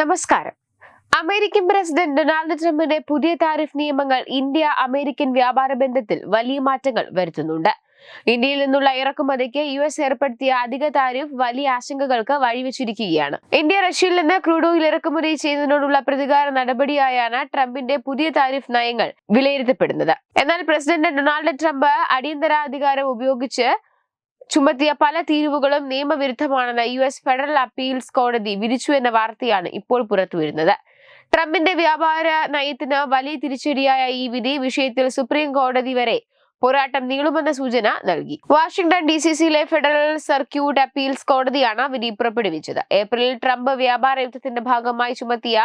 നമസ്കാരം. American president Donald ട്രംപിന്റെ പുതിയ താരിഫ് നിയമങ്ങൾ ഇന്ത്യ അമേരിക്കൻ വ്യാപാര ബന്ധത്തിൽ വലിയ മാറ്റങ്ങൾ വരുത്തുന്നുണ്ട്. ഇന്ത്യയിൽ നിന്നുള്ള ഇറക്കുമതിക്ക് യു എസ് ഏർപ്പെടുത്തിയ അധിക താരിഫ് വലിയ ആശങ്കകൾക്ക് വഴിവെച്ചിരിക്കുകയാണ്. ഇന്ത്യ റഷ്യയിൽ നിന്ന് ക്രൂഡ് ഓയിൽ ഇറക്കുമതി ചെയ്യുന്നതിനോടുള്ള പ്രതികാര നടപടിയായാണ് ട്രംപിന്റെ പുതിയ താരിഫ് നയങ്ങൾ വിലയിരുത്തപ്പെടുന്നത്. എന്നാൽ പ്രസിഡന്റ് ഡൊണാൾഡ് ട്രംപ് അടിയന്തരാധികാരം ഉപയോഗിച്ച് ചുമത്തിയ പല തീരുവുകളും നിയമവിരുദ്ധമാണെന്ന് യു എസ് ഫെഡറൽ അപ്പീൽസ് കോടതി വിധിച്ചു എന്ന വാർത്തയാണ് ഇപ്പോൾ പുറത്തുവരുന്നത്. ട്രംപിന്റെ വ്യാപാര നയത്തിന് വലിയ തിരിച്ചടിയായ ഈ വിധി വിഷയത്തിൽ സുപ്രീം കോടതി വരെ പോരാട്ടം നീളുമെന്ന സൂചന നൽകി. വാഷിംഗ്ടൺ ഡി സി സിയിലെ ഫെഡറൽ സർക്യൂട്ട് അപ്പീൽസ് കോടതിയാണ് വിധി പുറപ്പെടുവിച്ചത്. ഏപ്രിലിൽ ട്രംപ് വ്യാപാര യുദ്ധത്തിന്റെ ഭാഗമായി ചുമത്തിയ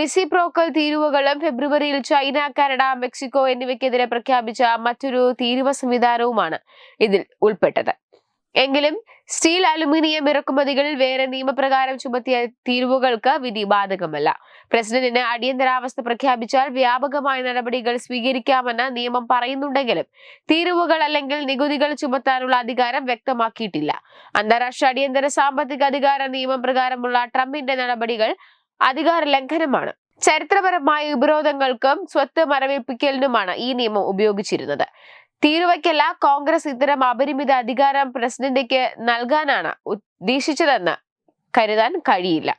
റിസിപ്രോക്കൽ തീരുവകളും ഫെബ്രുവരിയിൽ ചൈന കാനഡ മെക്സിക്കോ എന്നിവയ്ക്കെതിരെ പ്രഖ്യാപിച്ച മറ്റൊരു തീരുവ സംവിധാനവുമാണ് ഇതിൽ ഉൾപ്പെട്ടത്. എങ്കിലും സ്റ്റീൽ അലുമിനിയം ഇറക്കുമതികളിൽ വേറെ നിയമപ്രകാരം ചുമത്തിയ തീരുവകൾക്ക് വിധി ബാധകമല്ല. പ്രസിഡന്റിന് അടിയന്തരാവസ്ഥ പ്രഖ്യാപിച്ചാൽ വ്യാപകമായ നടപടികൾ സ്വീകരിക്കാമെന്ന് നിയമം പറയുന്നുണ്ടെങ്കിലും തീരുവകൾ അല്ലെങ്കിൽ നികുതികൾ ചുമത്താനുള്ള അധികാരം വ്യക്തമാക്കിയിട്ടില്ല. അന്താരാഷ്ട്ര അടിയന്തര സാമ്പത്തിക അധികാര നിയമം പ്രകാരമുള്ള ട്രംപിന്റെ നടപടികൾ അധികാര ലംഘനമാണ്. ചരിത്രപരമായ ഉപരോധങ്ങൾക്കും സ്വത്ത് മരവിപ്പിക്കലിനുമാണ് ഈ നിയമം ഉപയോഗിച്ചിരുന്നത്. തീരുവയ്ക്കല്ല കോൺഗ്രസ് ഇത്തരം അപരിമിത അധികാരം പ്രസിഡന്റിക്ക് നൽകാനാണ് ഉദ്ദേശിച്ചതെന്ന് കരുതാൻ കഴിയില്ല.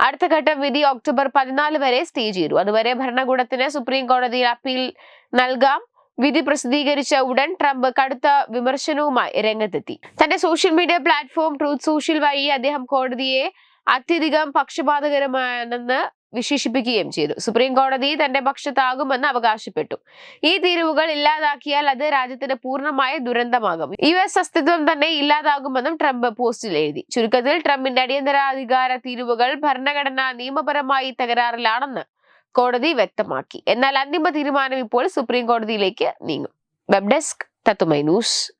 അടുത്ത ഘട്ടം വിധി ഒക്ടോബർ പതിനാല് വരെ സ്റ്റേ ചെയ്തു. അതുവരെ ഭരണകൂടത്തിന് സുപ്രീം കോടതിയിൽ അപ്പീൽ നൽകാം. വിധി പ്രസിദ്ധീകരിച്ച ഉടൻ ട്രംപ് കടുത്ത വിമർശനവുമായി രംഗത്തെത്തി. തന്റെ social media platform Truth Social വഴി അദ്ദേഹം കോടതിയെ അത്യധികം പക്ഷപാതകരമാണെന്ന് വിശേഷിപ്പിക്കുകയും ചെയ്തു. സുപ്രീം കോടതി തന്റെ പക്ഷത്താകുമെന്ന് അവകാശപ്പെട്ടു. ഈ തീരുവുകൾ ഇല്ലാതാക്കിയാൽ അത് രാജ്യത്തിന് പൂർണമായ ദുരന്തമാകും. യു എസ് അസ്തിത്വം തന്നെ ഇല്ലാതാകുമെന്നും ട്രംപ് പോസ്റ്റിൽ എഴുതി. ചുരുക്കത്തിൽ ട്രംപിന്റെ അടിയന്തരാധികാര തീരുവുകൾ ഭരണഘടന നിയമപരമായി തകരാറിലാണെന്ന് കോടതി വ്യക്തമാക്കി. എന്നാൽ അന്തിമ തീരുമാനം ഇപ്പോൾ സുപ്രീം കോടതിയിലേക്ക് നീങ്ങും. വെബ് ഡെസ്ക് തത്തുമൈ ന്യൂസ്